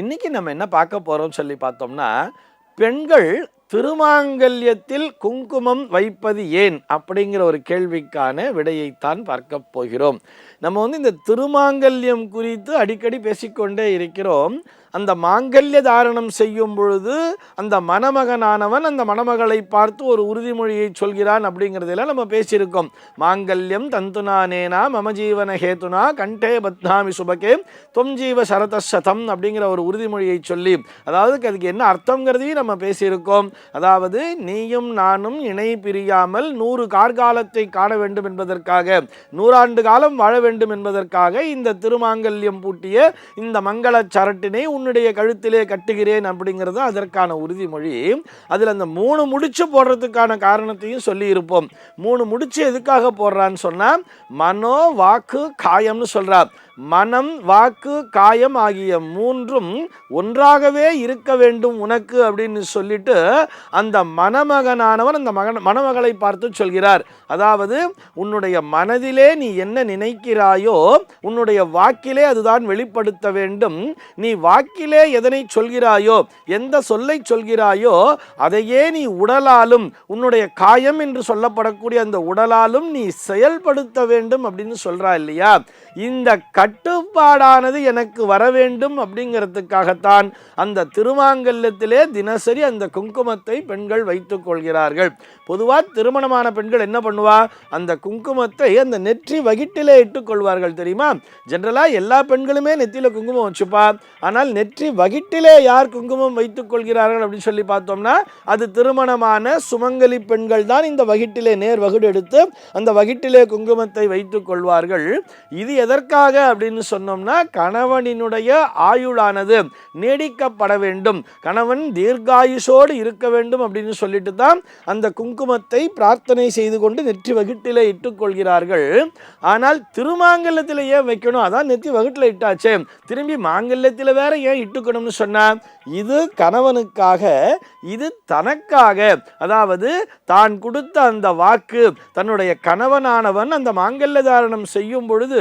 இன்னைக்கு நம்ம என்ன பார்க்க போகிறோம்னு சொல்லி பார்த்தோம்னா பெண்கள் திருமாங்கல்யத்தில் குங்குமம் வைப்பது ஏன் அப்படிங்கிற ஒரு கேள்விக்கான விடையைத்தான் பார்க்க போகிறோம். நம்ம வந்து இந்த திருமாங்கல்யம் குறித்து அடிக்கடி பேசிக்கொண்டே இருக்கிறோம். அந்த மாங்கல்ய தாரணம் செய்யும் பொழுது அந்த மணமகனானவன் அந்த மணமகளை பார்த்து ஒரு உறுதிமொழியை சொல்கிறான் அப்படிங்கிறதெல்லாம் நம்ம பேசியிருக்கோம். மாங்கல்யம் தந்துனானேனா மம ஜீவன ஹேத்துனா கண்டே பத்னாமி சுபகே தொம் ஜீவ சரதசதம் அப்படிங்கிற ஒரு உறுதிமொழியை சொல்லி அதாவது அதுக்கு என்ன அர்த்தங்கிறதையும் நம்ம பேசியிருக்கோம். அதாவது நீயும் நானும் இணை பிரியாமல் நூறு கார்காலத்தை காண வேண்டும் என்பதற்காக நூறாண்டு காலம் வாழ வேண்டும் என்பதற்காக இந்த திருமாங்கல்யம் பூட்டிய இந்த மங்கள சரட்டினை உன்னுடைய கழுத்திலே கட்டுகிறேன் அப்படிங்கிறது அதற்கான உறுதிமொழி. அதில் அந்த மூணு முடிச்சு போடுறதுக்கான காரணத்தையும் சொல்லியிருப்போம். மூணு முடிச்சு எதுக்காக போடுறான்னு சொன்னால் மனோ வாக்கு காயம்னு சொல்கிறார் மனம் வாக்கு காயம் ஆகிய மூன்றும் ஒன்றாகவே இருக்க வேண்டும் உனக்கு அப்படின்னு சொல்லிட்டு அந்த மணமகனானவன் அந்த மகன் மணமகளை பார்த்து சொல்கிறார். அதாவது உன்னுடைய மனதிலே நீ என்ன நினைக்கிறாயோ உன்னுடைய வாக்கிலே அதுதான் வெளிப்படுத்த வேண்டும். நீ வாக்கிலே எதனை சொல்கிறாயோ எந்த சொல்லை சொல்கிறாயோ அதையே நீ உடலாலும் உன்னுடைய காயம் என்று சொல்லப்படக்கூடிய அந்த உடலாலும் நீ செயல்படுத்த வேண்டும் அப்படின்னு சொல்கிறா இல்லையா? இந்த கட்டுப்பாடானது எனக்கு வர வேண்டும் அப்படிங்கிறதுக்காகத்தான் அந்த திருமாங்கல்யத்திலே தினசரி அந்த குங்குமத்தை பெண்கள் வைத்துக் கொள்கிறார்கள். பொதுவாக திருமணமான பெண்கள் என்ன பண்ணுவா? அந்த குங்குமத்தை அந்த நெற்றி வகிட்டிலே இட்டுக்கொள்வார்கள் தெரியுமா? ஜென்ரலாக எல்லா பெண்களுமே நெத்தியில் குங்குமம் வச்சுப்பா. ஆனால் நெற்றி வகிட்டிலே யார் குங்குமம் வைத்துக் கொள்கிறார்கள் அப்படின்னு சொல்லி பார்த்தோம்னா அது திருமணமான சுமங்கலி பெண்கள் தான் இந்த வகிட்டிலே நேர் வகுடு எடுத்து அந்த வகிட்டிலே குங்குமத்தை வைத்துக் கொள்வார்கள். இது எதற்காக அப்படின்னு சொன்னோம்னா கணவனினுடைய ஆயுளானது நீடிக்கப்பட வேண்டும். கணவன் தீர்காயுஷோடு இருக்க வேண்டும் அப்படின்னு சொல்லிட்டு தான் அந்த குங்குமத்தை பிரார்த்தனை செய்து கொண்டு நெற்றி வகுட்டில் இட்டுக்கொள்கிறார்கள் ஆனால் திருமாங்கல்யத்தில் ஏன் வைக்கணும்? அதான் நெத்தி வகுட்டில் இட்டாச்சே. திரும்பி மாங்கல்யத்தில் வேற ஏன் இட்டுக்கணும்னு சொன்னா? இது கணவனுக்காக இது தனக்காக. அதாவது தான் கொடுத்த அந்த வாக்கு தன்னுடைய கணவனானவன் அந்த மாங்கல்ய தாரணம் செய்யும் பொழுது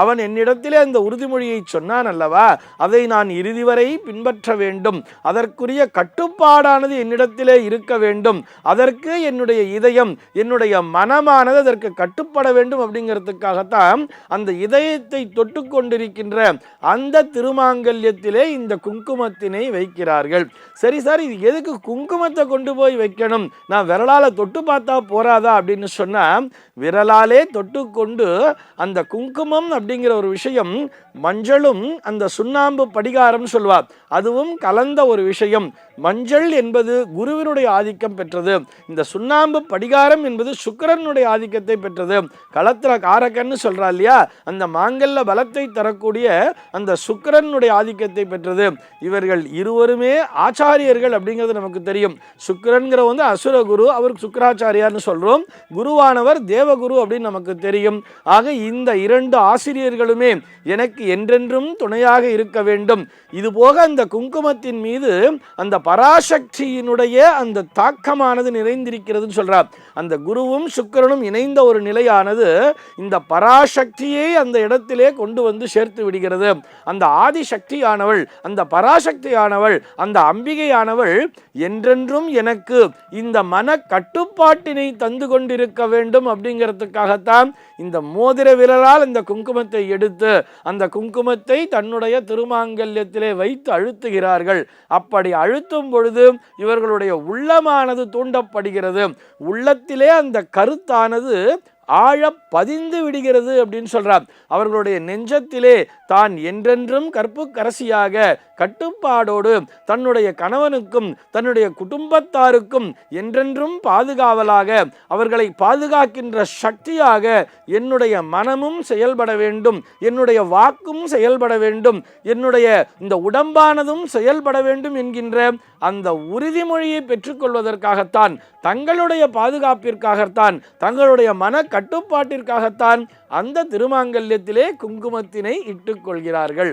அவன் என்னிடம் என்னிடத்திலே அந்த உறுதிமொழியை சொன்னான் அல்லவா? அதை நான் இறுதி வரை பின்பற்ற வேண்டும். அதற்குரிய கட்டுப்பாடானது என்னிடத்திலே இருக்க வேண்டும். அதற்கு என்னுடைய இதயம் என்னுடைய மனமானது அதற்கு கட்டுப்பட வேண்டும் அப்படிங்கிறதுக்காகத்தான் அந்த இதயத்தை தொட்டு கொண்டிருக்கின்ற அந்த திருமாங்கல்யத்திலே இந்த குங்குமத்தினை வைக்கிறார்கள். சரி சார் இது எதுக்கு குங்குமத்தை கொண்டு போய் வைக்கணும்? நான் விரலால தொட்டு பார்த்தா போறாதா அப்படின்னு சொன்னா விரலாலே தொட்டு கொண்டு அந்த குங்குமம் அப்படிங்கிற ஒரு விஷயம் விஷயம் மஞ்சளும் அந்த சுண்ணாம்பு படிகாரம்னு சொல்வார். அதுவும் கலந்த ஒரு விஷயம். மஞ்சள் என்பது குருவினுடைய ஆதிக்கம் பெற்றது. இந்த சுண்ணாம்பு படிகாரம் என்பது சுக்கரனுடைய ஆதிக்கத்தை பெற்றது. களத்திர காரகன்னு சொல்கிறா இல்லையா? அந்த மாங்கல்ல பலத்தை தரக்கூடிய அந்த சுக்கிரனுடைய ஆதிக்கத்தை பெற்றது. இவர்கள் இருவருமே ஆச்சாரியர்கள் அப்படிங்கிறது நமக்கு தெரியும். சுக்கிரன்கிற வந்து அசுர குரு அவருக்கு சுக்கராச்சாரியார்னு சொல்கிறோம் குருவானவர் தேவகுரு அப்படின்னு நமக்கு தெரியும். ஆக இந்த இரண்டு ஆசிரியர்களுமே எனக்கு என்றென்றும் துணையாக இருக்க வேண்டும். இதுபோக அந்த குங்குமத்தின் மீது அந்த பராசக்தியினுடைய அந்த தாக்கமானது நிறைந்திருக்கிறதுன்னு சொல்கிறார் அந்த குருவும் சுக்கரனும் இணைந்த ஒரு நிலையானது இந்த பராசக்தியை அந்த இடத்திலே கொண்டு வந்து சேர்த்து விடுகிறது. அந்த ஆதிசக்தியானவள் அந்த பராசக்தியானவள் அந்த அம்பிகையானவள் என்றென்றும் எனக்கு இந்த மன கட்டுப்பாட்டினை தந்து கொண்டிருக்க வேண்டும் அப்படிங்கிறதுக்காகத்தான் இந்த மோதிர விரலால் இந்த குங்குமத்தை எடுத்து அந்த குங்குமத்தை தன்னுடைய திருமாங்கல்யத்திலே வைத்து அழுத்துகிறார்கள். அப்படி அழுத்தும் பொழுது இவர்களுடைய உள்ளமானது தூண்டப்படுகிறது. உள்ளத்திலே அந்த கருத்தானது ஆழ பதிந்து விடுகிறது அப்படின்னு சொல்றார் அவர்களுடைய நெஞ்சத்திலே தான் என்றென்றும் கற்புக்கரசியாக கட்டுப்பாடோடு தன்னுடைய கணவனுக்கும் தன்னுடைய குடும்பத்தாருக்கும் என்றென்றும் பாதுகாவலாக அவர்களை பாதுகாக்கின்ற சக்தியாக என்னுடைய மனமும் செயல்பட வேண்டும் என்னுடைய வாக்கும் செயல்பட வேண்டும் என்னுடைய இந்த உடம்பானதும் செயல்பட வேண்டும் என்கின்ற அந்த உறுதிமொழியை பெற்றுக்கொள்வதற்காகத்தான் தங்களுடைய பாதுகாப்பிற்காகத்தான் தங்களுடைய மன கட்டுப்பாட்டிற்காகத்தான் அந்த திருமாங்கல்யத்திலே குங்குமத்தினை இட்டுக்கொள்கிறார்கள்.